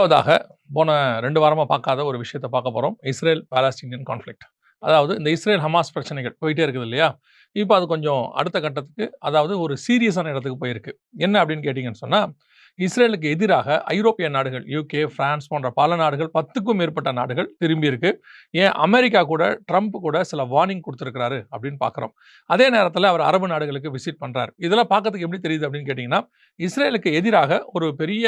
முதலாவதாக போன ரெண்டு வாரமாக பார்க்காத ஒரு விஷயத்தை பார்க்க போகிறோம் இஸ்ரேல் பாலஸ்டீனியன் கான்ஃப்ளிக்ட் அதாவது இந்த இஸ்ரேல் ஹமாஸ் பிரச்சனைகள் போயிட்டே இருக்குது இல்லையா? இப்போ அது கொஞ்சம் அடுத்த கட்டத்துக்கு அதாவது ஒரு சீரியஸான இடத்துக்கு போயிருக்கு. என்ன அப்படின்னு கேட்டிங்கன்னு சொன்னால் இஸ்ரேலுக்கு எதிராக ஐரோப்பிய நாடுகள் யூகே பிரான்ஸ் போன்ற பல நாடுகள் பத்துக்கும் மேற்பட்ட நாடுகள் திரும்பி இருக்கு. ஏன்? அமெரிக்கா கூட ட்ரம்ப் கூட சில வார்னிங் கொடுத்துருக்கிறாரு அப்படின்னு பார்க்குறோம். அதே நேரத்தில் அவர் அரபு நாடுகளுக்கு விசிட் பண்ணுறாரு இதெல்லாம் பார்க்கறதுக்கு எப்படி தெரியுது அப்படின்னு கேட்டிங்கன்னா இஸ்ரேலுக்கு எதிராக ஒரு பெரிய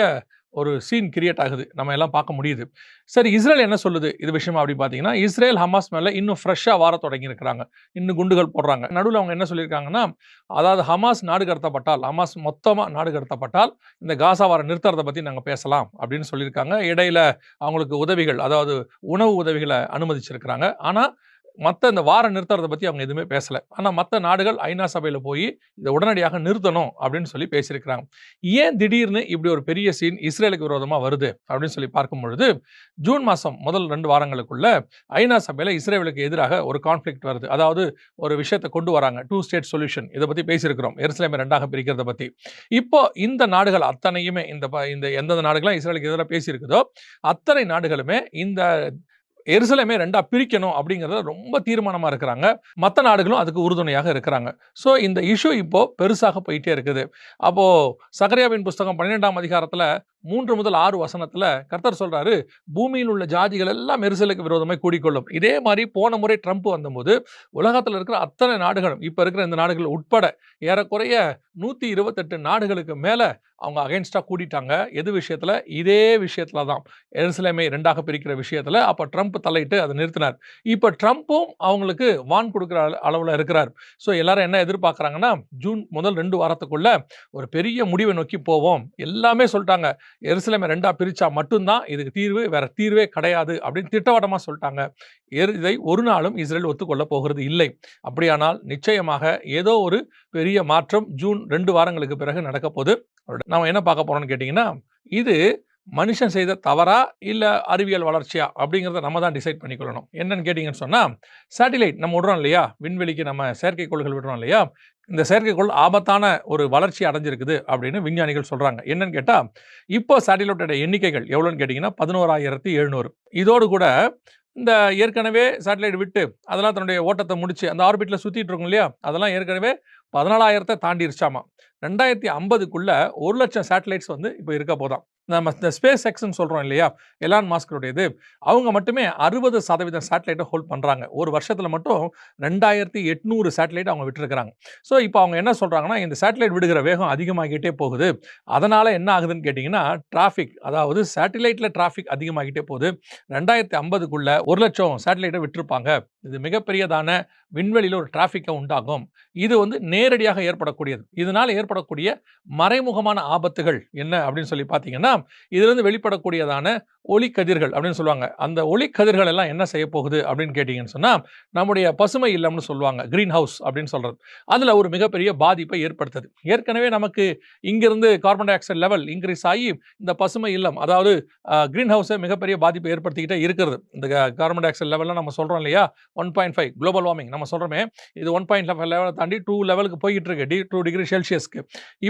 ஒரு சீன் கிரியேட் ஆகுது. நம்ம எல்லாம் பார்க்க முடியுது. சரி இஸ்ரேல் என்ன சொல்லுது? இது விஷயமா அப்படி பார்த்தீங்கன்னா இஸ்ரேல் ஹமாஸ் மேலே இன்னும் ஃப்ரெஷ்ஷாக வார தொடங்கியிருக்கிறாங்க. இன்னும் குண்டுகள் போடுறாங்க. நடுவில் அவங்க என்ன சொல்லியிருக்காங்கன்னா அதாவது ஹமாஸ் நாடு கடத்தப்பட்டால் ஹமாஸ் மொத்தமாக நாடு கடத்தப்பட்டால் இந்த காசா வார நிறுத்துறதை பற்றி நாங்கள் பேசலாம் அப்படின்னு சொல்லியிருக்காங்க. இடையில அவங்களுக்கு உதவிகள் அதாவது உணவு உதவிகளை அனுமதிச்சிருக்கிறாங்க. ஆனால் மற்ற இந்த வார நிறுத்துறதை பற்றி அவங்க எதுவுமே பேசலை. ஆனால் மற்ற நாடுகள் ஐநா சபையில் போய் இதை உடனடியாக நிறுத்தணும் அப்படின்னு சொல்லி பேசியிருக்கிறாங்க. ஏன் திடீர்னு இப்படி ஒரு பெரிய சீன் இஸ்ரேலுக்கு விரோதமாக வருது அப்படின்னு சொல்லி பார்க்கும் பொழுது ஜூன் மாதம் முதல் ரெண்டு வாரங்களுக்குள்ள ஐநா சபையில் இஸ்ரேலுக்கு எதிராக ஒரு கான்ஃப்ளிக்ட் வருது. அதாவது ஒரு விஷயத்தை கொண்டு வராங்க. டூ ஸ்டேட் சொல்யூஷன் இதை பற்றி பேசியிருக்கிறோம். எருசலேமை ரெண்டாக பிரிக்கிறத பற்றி இப்போ இந்த நாடுகள் அத்தனையுமே இந்த ப- இந்த எந்தெந்த நாடுகளாம் இஸ்ரேலுக்கு எதிராக பேசியிருக்குதோ அத்தனை நாடுகளுமே இந்த எருசலேமே ரெண்டாக பிரிக்கணும் அப்படிங்கிறத ரொம்ப தீர்மானமாக இருக்கிறாங்க. மற்ற நாடுகளும் அதுக்கு உறுதுணையாக இருக்கிறாங்க. ஸோ இந்த இஷ்யூ இப்போ பெருசாக போயிட்டே இருக்குது. அப்போது சகரியாவின் புஸ்தகம் பன்னிரெண்டாம் அதிகாரத்தில் மூன்று முதல் ஆறு வசனத்தில் கர்த்தர் சொல்கிறாரு பூமியில் உள்ள ஜாதிகள் எல்லாம் எருசலுக்கு விரோதமாக கூடிக்கொள்ளும். இதே மாதிரி போன முறை ட்ரம்ப் வந்தபோது உலகத்தில் இருக்கிற அத்தனை நாடுகளும் இப்போ இருக்கிற இந்த நாடுகள் உட்பட ஏறக்குறைய நூற்றி இருபத்தெட்டு நாடுகளுக்கு மேலே அவங்க அகைன்ஸ்டாக கூடிட்டாங்க. எது விஷயத்தில்? இதே விஷயத்தில் தான் எருசலேமை ரெண்டாக பிரிக்கிற விஷயத்தில் அப்போ ட்ரம்ப் தலையிட்டு அதை நிறுத்தினார். இப்போ ட்ரம்ப்பும் அவங்களுக்கு வான் கொடுக்குற அளவில் இருக்கிறார். ஸோ எல்லாரும் என்ன எதிர்பார்க்குறாங்கன்னா ஜூன் முதல் ரெண்டு வாரத்துக்குள்ள ஒரு பெரிய முடிவை நோக்கி போவோம். எல்லாமே சொல்லிட்டாங்க. எருசலேமை ரெண்டாக பிரித்தா மட்டும்தான் இதுக்கு தீர்வு வேற தீர்வே கிடையாது அப்படின்னு திட்டவட்டமாக சொல்லிட்டாங்க. எரு- இதை ஒரு நாளும் இஸ்ரேல் ஒத்துக்கொள்ள போகிறது இல்லை. அப்படியானால் நிச்சயமாக ஏதோ ஒரு பெரிய மாற்றம் ஜூன் ரெண்டு வாரங்களுக்கு பிறகு நடக்க போகுது நாம என்ன பார்க்க போகிறோம்னு கேட்டிங்கன்னா இது மனுஷன் செய்த தவறா இல்லை அறிவியல் வளர்ச்சியா அப்படிங்கிறத நம்ம தான் டிசைட் பண்ணிக்கொள்ளணும். என்னன்னு கேட்டிங்கன்னு சொன்னால் சேட்டிலைட் நம்ம விடுறோம் இல்லையா? விண்வெளிக்கு நம்ம செயற்கைக்கோள்கள் விடுறோம் இல்லையா? இந்த செயற்கைக்கோள் ஆபத்தான ஒரு வளர்ச்சி அடைஞ்சிருக்குது அப்படின்னு விஞ்ஞானிகள் சொல்கிறாங்க என்னன்னு கேட்டால் இப்போ சேட்டிலைட்டோட எண்ணிக்கைகள் எவ்வளோன்னு கேட்டிங்கன்னா பதினோராயிரத்தி எழுநூறு. இதோடு கூட இந்த ஏற்கனவே சேட்டலைட் விட்டு அதெல்லாம் தன்னுடைய ஓட்டத்தை முடிச்சு அந்த ஆர்பிட்டில் சுற்றிட்டு இருக்கும் இல்லையா? அதெல்லாம் ஏற்கனவே பதினாலாயிரத்தை தாண்டிருச்சாமா? ரெண்டாயிரத்தி ஐம்பதுக்குள்ளே ஒரு லட்சம் சேட்டலைட்ஸ் வந்து இப்போ இருக்க போதாம் நம்ம இந்த ஸ்பேஸ் எக்ஸ்ன்னு சொல்கிறோம் இல்லையா? எலான் மாஸ்கருடையது அவங்க மட்டுமே அறுபது சதவீதம் சேட்டலைட்டை ஹோல்ட் பண்ணுறாங்க ஒரு வருஷத்தில் மட்டும் ரெண்டாயிரத்தி எட்நூறு சேட்டலைட் அவங்க விட்டுருக்குறாங்க. ஸோ இப்போ அவங்க என்ன சொல்கிறாங்கன்னா இந்த சேட்டலைட் விடுகிற வேகம் அதிகமாகிட்டே போகுது. அதனால் என்ன ஆகுதுன்னு கேட்டிங்கன்னா டிராஃபிக் அதாவது சேட்டலைட்டில் டிராஃபிக் அதிகமாகிட்டே போகுது. ரெண்டாயிரத்தி ஐம்பதுக்குள்ள ஒரு லட்சம் சேட்டலைட்டை விட்டிருப்பாங்க. இது மிகப்பெரியதான விண்வெளியில் ஒரு டிராஃபிக்கை உண்டாகும். இது வந்து நேரடியாக ஏற்படக்கூடியது. இதனால் ஏற்படக்கூடிய மறைமுகமான ஆபத்துகள் என்ன அப்படின்னு சொல்லி பார்த்தீங்கன்னா இதிலிருந்து வெளிப்படக்கூடியதான ஒளிக்கதிர்கள் அப்படின்னு சொல்லுவாங்க. அந்த ஒளிக்கதிர்கள் எல்லாம் என்ன செய்ய போகுது அப்படின்னு கேட்டிங்கன்னு சொன்னால் நம்முடைய பசுமை இல்லம்னு சொல்லுவாங்க கிரீன் ஹவுஸ் அப்படின்னு சொல்கிறது அதில் ஒரு மிகப்பெரிய பாதிப்பை ஏற்படுத்துது. ஏற்கனவே நமக்கு இங்கிருந்து carbon dioxide level increase ஆகி இந்த பசுமை இல்லம் அதாவது கிரீன் ஹவுஸை மிகப்பெரிய பாதிப்பை ஏற்படுத்திக்கிட்டே இருக்கிறது இந்த கார்பன் டை ஆக்சைடு லெவலில் நம்ம சொல்கிறோம் இல்லையா? One point five global warming நம்ம சொல்கிறோமே இது ஒன் பாயிண்ட் ஃபைவ் லெவலை தாண்டி டூ லெவலுக்கு போய்கிட்டு இருக்கு டி டூ டிகிரி செல்சியஸ்க்கு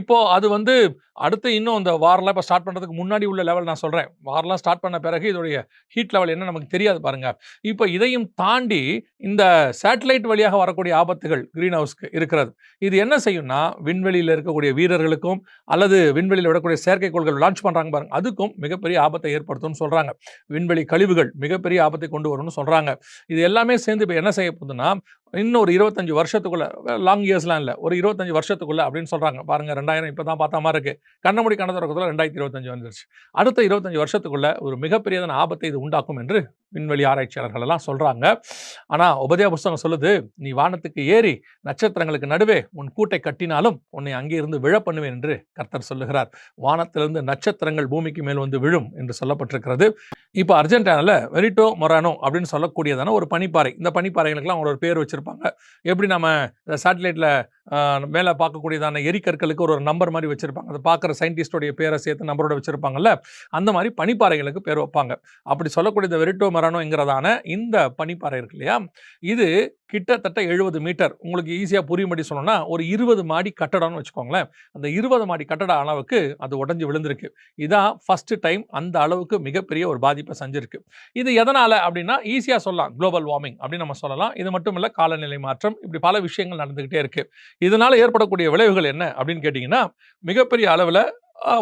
இப்போது அது வந்து அடுத்து இன்னும் இந்த வாரெல்லாம் இப்போ ஸ்டார்ட் பண்ணுறதுக்கு முன்னாடி உள்ள லெவல் நான் சொல்கிறேன் வாரெலாம் ஸ்டார்ட் பண்ண பிறகு இதோடைய ஹீட் லெவல் என்ன நமக்கு தெரியாது பாருங்கள் இப்போ இதையும் தாண்டி இந்த சேட்டலைட் வழியாக வரக்கூடிய ஆபத்துகள் க்ரீன் ஹவுஸ்க்கு இருக்கிறது. இது என்ன செய்யும்னா விண்வெளியில் இருக்கக்கூடிய வீரர்களுக்கும் அல்லது விண்வெளியில் விடக்கூடிய செயற்கைக்கோள்கள் லான்ச் பண்ணுறாங்க பாருங்க. அதுக்கும் மிகப்பெரிய ஆபத்தை ஏற்படுத்தும்னு சொல்கிறாங்க விண்வெளி கழிவுகள் மிகப்பெரிய ஆபத்தை கொண்டு வரும்னு சொல்கிறாங்க இது எல்லாமே சேர்ந்து இப்போ என்ன செய்ய போகுதுன்னா இன்னும் ஒரு இருபத்தஞ்சி வருஷத்துக்குள்ள லாங் இயர்ஸ்லாம் இல்லை ஒரு இருபத்தஞ்சி வருஷத்துக்குள்ளே அப்படின்னு சொல்கிறாங்க பாருங்க ரெண்டாயிரம் இப்போ தான் பார்த்தா மாதிரி இருக்கு. கண்ணமுடி கண்ண திறக்கத்துல ரெண்டாயிரத்தி இருபத்தஞ்சி வந்துருச்சு. அடுத்த இருபத்தஞ்சி வருஷத்துக்குள்ளே ஒரு மிகப்பெரியதான ஆபத்தை இது உண்டாக்கும் என்று விண்வெளி ஆராய்ச்சியாளர்கள் எல்லாம் ஆனால் ஆனா உபதேய புஸ்தகம் சொல்லுது நீ வானத்துக்கு ஏறி நட்சத்திரங்களுக்கு நடுவே உன் கூட்டை கட்டினாலும் உன்னை அங்கே இருந்து விழ பண்ணுவேன் என்று கர்த்தர் சொல்லுகிறார். வானத்திலிருந்து நட்சத்திரங்கள் பூமிக்கு மேல் வந்து விழும் என்று சொல்லப்பட்டிருக்கிறது. இப்போ அர்ஜென்டினால வெரிட்டோ மொரானோ அப்படின்னு சொல்லக்கூடியதான ஒரு பனிப்பாறை. இந்த பனிப்பாறைகளுக்கெல்லாம் அவங்களோட பேர் வச்சிருப்பாங்க. இருப்பாங்க. எப்படி நம்ம சேட்டலைட்டில் மேலே பார்க்கக்கூடியதான எரிக்கற்களுக்கு ஒரு ஒரு நம்பர் மாதிரி வச்சுருப்பாங்க. அதை பார்க்குற சயின்டிஸ்டோடைய பேரை சேர்த்து நம்பரோட வச்சுருப்பாங்கல்ல? அந்த மாதிரி பனிப்பாறைகளுக்கு பேர் வைப்பாங்க. அப்படி சொல்லக்கூடிய இந்த வெரிட்டோ மரணங்கிறதான இந்த பனிப்பாறை இருக்கு இல்லையா? இது கிட்டத்தட்ட எழுபது மீட்டர் உங்களுக்கு ஈஸியாக புரியும்படி சொல்லணும்னா ஒரு இருபது மாடி கட்டடம்னு வச்சுக்கோங்களேன். அந்த இருபது மாடி கட்டட அளவுக்கு அது உடஞ்சி விழுந்திருக்கு. இதான் ஃபஸ்ட்டு டைம் அந்த அளவுக்கு மிகப்பெரிய ஒரு பாதிப்பை செஞ்சிருக்கு இது எதனால் அப்படின்னா ஈஸியாக சொல்லலாம். குளோபல் வார்மிங் அப்படின்னு நம்ம சொல்லலாம். இது மட்டும் இல்லை காலநிலை மாற்றம் இப்படி பல விஷயங்கள் நடந்துக்கிட்டே இருக்குது இதனால் ஏற்படக்கூடிய விளைவுகள் என்ன அப்படின்னு கேட்டிங்கன்னா மிகப்பெரிய அளவில்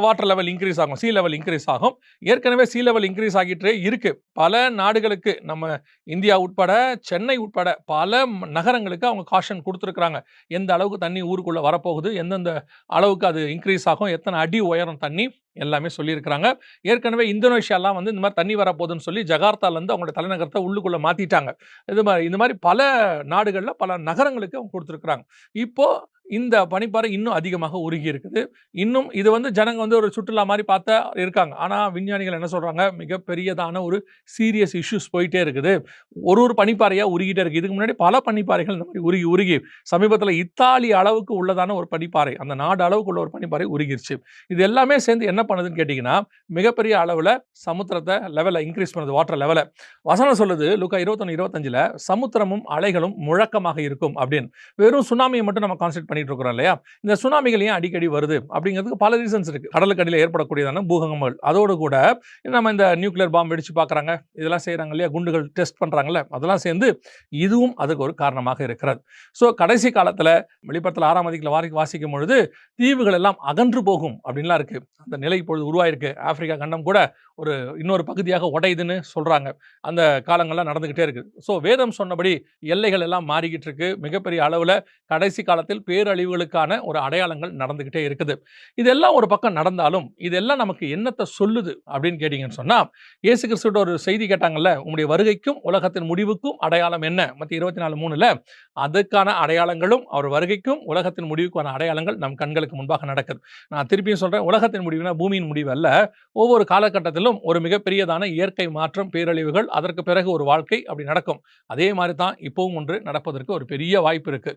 வாட்டர் லெவல் இன்க்ரீஸ் ஆகும் சீ லெவல் இன்க்ரீஸ் ஆகும். ஏற்கனவே சீ லெவல் இன்க்ரீஸ் ஆகிட்டே இருக்கு. பல நாடுகளுக்கு நம்ம இந்தியா உட்பட சென்னை உட்பட பல நகரங்களுக்கு அவங்க காஷன் கொடுத்துருக்குறாங்க. எந்த அளவுக்கு தண்ணி ஊருக்குள்ளே வரப்போகுது எந்தெந்த அளவுக்கு அது இன்க்ரீஸ் ஆகும் எத்தனை அடி உயரம் தண்ணி எல்லாமே சொல்லியிருக்கிறாங்க. ஏற்கனவே இந்தோனேஷியாலாம் வந்து இந்த மாதிரி தண்ணி வரப்போகுதுன்னு சொல்லி ஜகார்த்தாலேருந்து அவங்களோட தலைநகரத்தை உள்ளுக்குள்ளே மாற்றிட்டாங்க இது மாதிரி இந்த மாதிரி பல நாடுகளில் பல நகரங்களுக்கு அவங்க கொடுத்துருக்குறாங்க. இப்போது இந்த பனிப்பாறை இன்னும் அதிகமாக உருகி இருக்குது. இன்னும் இது வந்து ஜனங்க வந்து ஒரு சுற்றுலா மாதிரி பார்த்தா இருக்காங்க. ஆனால் விஞ்ஞானிகள் என்ன சொல்கிறாங்க மிகப்பெரியதான ஒரு சீரியஸ் இஷ்யூஸ் போயிட்டே இருக்குது. ஒரு ஒரு பனிப்பாறையாக உருகிட்டே இருக்குது இதுக்கு முன்னாடி பல பனிப்பாறைகள் இந்த மாதிரி உருகி உருகி. சமீபத்தில் இத்தாலி அளவுக்கு உள்ளதான ஒரு பனிப்பாறை அந்த நாடு அளவுக்கு உள்ள ஒரு பனிப்பாறை உருகிருச்சு. இது எல்லாமே சேர்ந்து என்ன பண்ணுதுன்னு கேட்டிங்கன்னா மிகப்பெரிய அளவில் சமுத்திரத்தை லெவலை இன்க்ரீஸ் பண்ணுது வாட்டர் லெவலை வசனம் சொல்லுது லுக்கா இருபத்தொன்று இருபத்தஞ்சில் சமுத்திரமும் அலைகளும் முழக்கமாக இருக்கும் அப்படின்னு. வெறும் சுனாமியை மட்டும் நம்ம கான்சென்ட் பண்ணி பண்ணிட்டு இருக்கிறோம் இல்லையா? இந்த சுனாமிகள் ஏன் அடிக்கடி வருது? அப்படிங்கிறதுக்கு பல ரீசன்ஸ் இருக்கு. கடலுக்கடியில் ஏற்படக்கூடியதான பூகம்பங்கள். அதோடு கூட நம்ம இந்த நியூக்ளியர் பாம்பு வெடிச்சு பார்க்குறாங்க. இதெல்லாம் செய்கிறாங்க இல்லையா? குண்டுகள் டெஸ்ட் பண்ணுறாங்கல்ல அதெல்லாம் சேர்ந்து இதுவும் அதுக்கு ஒரு காரணமாக இருக்கிறது. ஸோ கடைசி காலத்தில் வெளிப்படத்தில் ஆறாம் அதிகத்தில் வாரி வாசிக்கும் பொழுது தீவுகள் எல்லாம் அகன்று போகும் அப்படின்லாம் இருக்கு. அந்த நிலை இப்பொழுது உருவாயிருக்கு. ஆப்பிரிக்கா கண்டம் கூட ஒரு இன்னொரு பகுதியாக உடையுதுன்னு சொல்றாங்க. அந்த காலங்கள்லாம் நடந்துக்கிட்டே இருக்கு. ஸோ வேதம் சொன்னபடி எல்லைகள் எல்லாம் மாறிக்கிட்டு இருக்கு. மிகப்பெரிய அளவில் கடைசி காலத்தில் பேரழிவுகளுக்கான ஒரு அடையாளங்கள் நடந்துகிட்டே இருக்குது. இதெல்லாம் ஒரு பக்கம் நடந்தாலும் இதெல்லாம் நமக்கு என்னத்தை சொல்லுது அப்படின்னு கேட்டீங்கன்னு சொன்னா இயேசு கிறிஸ்துவோட ஒரு செய்தி கேட்டாங்கல்ல உங்களுடைய வருகைக்கும் உலகத்தின் முடிவுக்கும் அடையாளம் என்ன? மற்ற இருபத்தி நாலு மூணுல அதுக்கான அடையாளங்களும் அவர் வருகைக்கும் உலகத்தின் முடிவுக்கான அடையாளங்கள் நம் கண்களுக்கு முன்பாக நடக்குது. நான் திருப்பியும் சொல்றேன் உலகத்தின் முடிவுனா பூமியின் முடிவு அல்ல. ஒவ்வொரு காலகட்டத்திலும் ஒரு மிகப்பெரியதான இயற்கை மாற்றம் பேரழிவுகள் அதற்கு பிறகு ஒரு வாழ்க்கை அப்படி நடக்கும். அதே மாதிரி தான் இப்போவும் ஒன்று நடப்பதற்கு ஒரு பெரிய வாய்ப்பு இருக்கு.